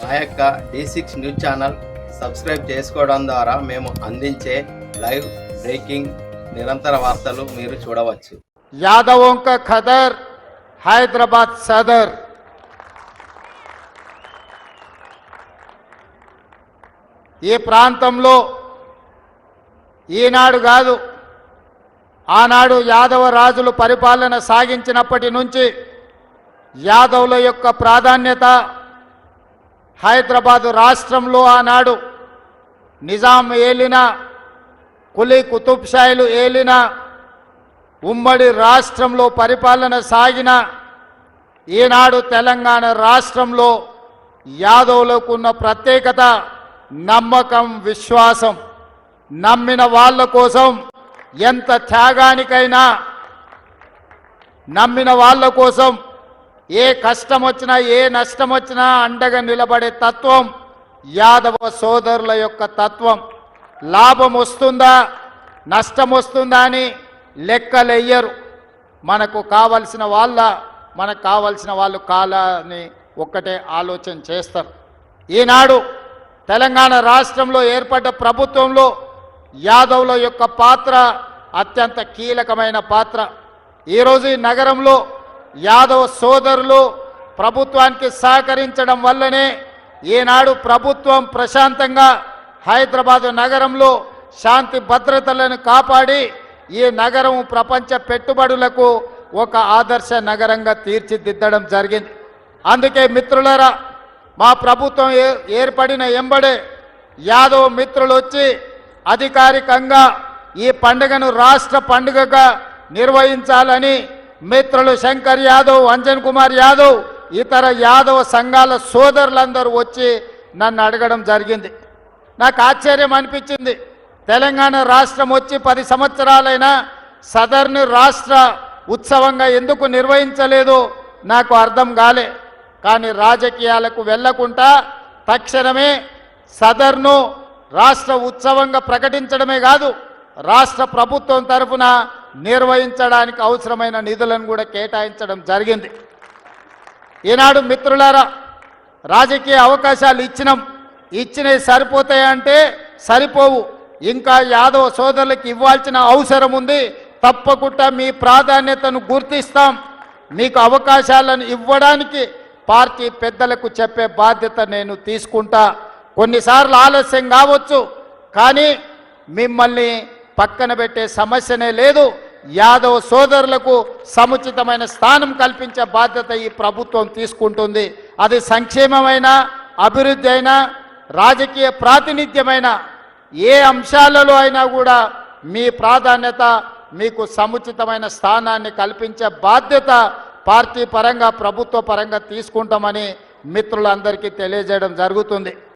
మా యొక్క D six news channel subscribe చేసుకోవడం ద్వారా మేము అందించే లైవ్ బ్రేకింగ్ నిరంతర వార్తలు మీరు చూడవచ్చు यादवों का खदर हैदराबाद सदर ఈ ప్రాంతంలో ఈనాడు కాదు ఆనాడు యాదవ రాజులు పరిపాలన సాగించినప్పటి నుంచి యాదవుల యొక్క ప్రాధాన్యత హైదరాబాదు రాష్ట్రంలో ఆనాడు నిజాం ఏలిన కులీ కుతుబ్షాయిలు ఏలిన ఉమ్మడి రాష్ట్రంలో పరిపాలన సాగిన ఈనాడు తెలంగాణ రాష్ట్రంలో యాదవులకు ఉన్న ప్రత్యేకత నమ్మకం విశ్వాసం. నమ్మిన వాళ్ళ కోసం ఎంత త్యాగానికైనా నమ్మిన వాళ్ళ కోసం ఏ కష్టం వచ్చినా ఏ నష్టం వచ్చినా అండగా నిలబడే తత్వం యాదవ సోదరుల యొక్క తత్వం. లాభం వస్తుందా నష్టం వస్తుందా అని లెక్కలెయ్యరు. మనకు కావలసిన వాళ్ళ మనకు కావలసిన వాళ్ళు కాలని ఒక్కటే ఆలోచన చేస్తారు. ఈనాడు తెలంగాణ రాష్ట్రంలో ఏర్పడ్డ ప్రభుత్వంలో యాదవుల యొక్క పాత్ర అత్యంత కీలకమైన పాత్ర. ఈరోజు ఈ నగరంలో యాదవ సోదరులు ప్రభుత్వానికి సహకరించడం వల్లనే ఈనాడు ప్రభుత్వం ప్రశాంతంగా హైదరాబాదు నగరంలో శాంతి భద్రతలను కాపాడి ఈ నగరం ప్రపంచ పెట్టుబడులకు ఒక ఆదర్శ నగరంగా తీర్చిదిద్దడం జరిగింది. అందుకే మిత్రులరా మా ప్రభుత్వం ఏ- ఏర్పడిన ఎంబడే యాదవ్ మిత్రులు వచ్చి అధికారికంగా ఈ పండుగను రాష్ట్ర పండుగగా నిర్వహించాలని మిత్రులు శంకర్ యాదవ్ అంజన్ కుమార్ యాదవ్ ఇతర యాదవ సంఘాల సోదరులందరూ వచ్చి నన్ను అడగడం జరిగింది. నాకు ఆశ్చర్యం అనిపించింది. తెలంగాణ రాష్ట్రం వచ్చి పది సంవత్సరాలైనా సదర్న్ రాష్ట్ర ఉత్సవంగా ఎందుకు నిర్వహించలేదు నాకు అర్థం కాలే. కానీ రాజకీయాలకు వెళ్ళకుండా తక్షణమే సదర్ను రాష్ట్ర ఉత్సవంగా ప్రకటించడమే కాదు రాష్ట్ర ప్రభుత్వం తరఫున నిర్వహించడానికి అవసరమైన నిధులను కూడా కేటాయించడం జరిగింది. ఈనాడు మిత్రులారా రాజకీయ అవకాశాలు ఇచ్చినాం ఇచ్చినవి సరిపోతాయంటే సరిపోవు. ఇంకా యాదవ సోదరులకు ఇవ్వాల్సిన అవసరం ఉంది. తప్పకుండా మీ ప్రాధాన్యతను గుర్తిస్తాం. మీకు అవకాశాలను ఇవ్వడానికి పార్టీ పెద్దలకు చెప్పే బాధ్యత నేను తీసుకుంటా. కొన్నిసార్లు ఆలస్యం కావచ్చు కానీ మిమ్మల్ని పక్కన పెట్టే సమస్యనే లేదు. యాదవ సోదరులకు సముచితమైన స్థానం కల్పించే బాధ్యత ఈ ప్రభుత్వం తీసుకుంటుంది. అది సంక్షేమమైన అభివృద్ధి అయినా రాజకీయ ప్రాతినిధ్యమైన ఏ అంశాలలో అయినా కూడా మీ ప్రాధాన్యత మీకు సముచితమైన స్థానాన్ని కల్పించే బాధ్యత పార్టీ పరంగా ప్రభుత్వ పరంగా తీసుకుంటామని మిత్రులందరికీ తెలియజేయడం జరుగుతుంది.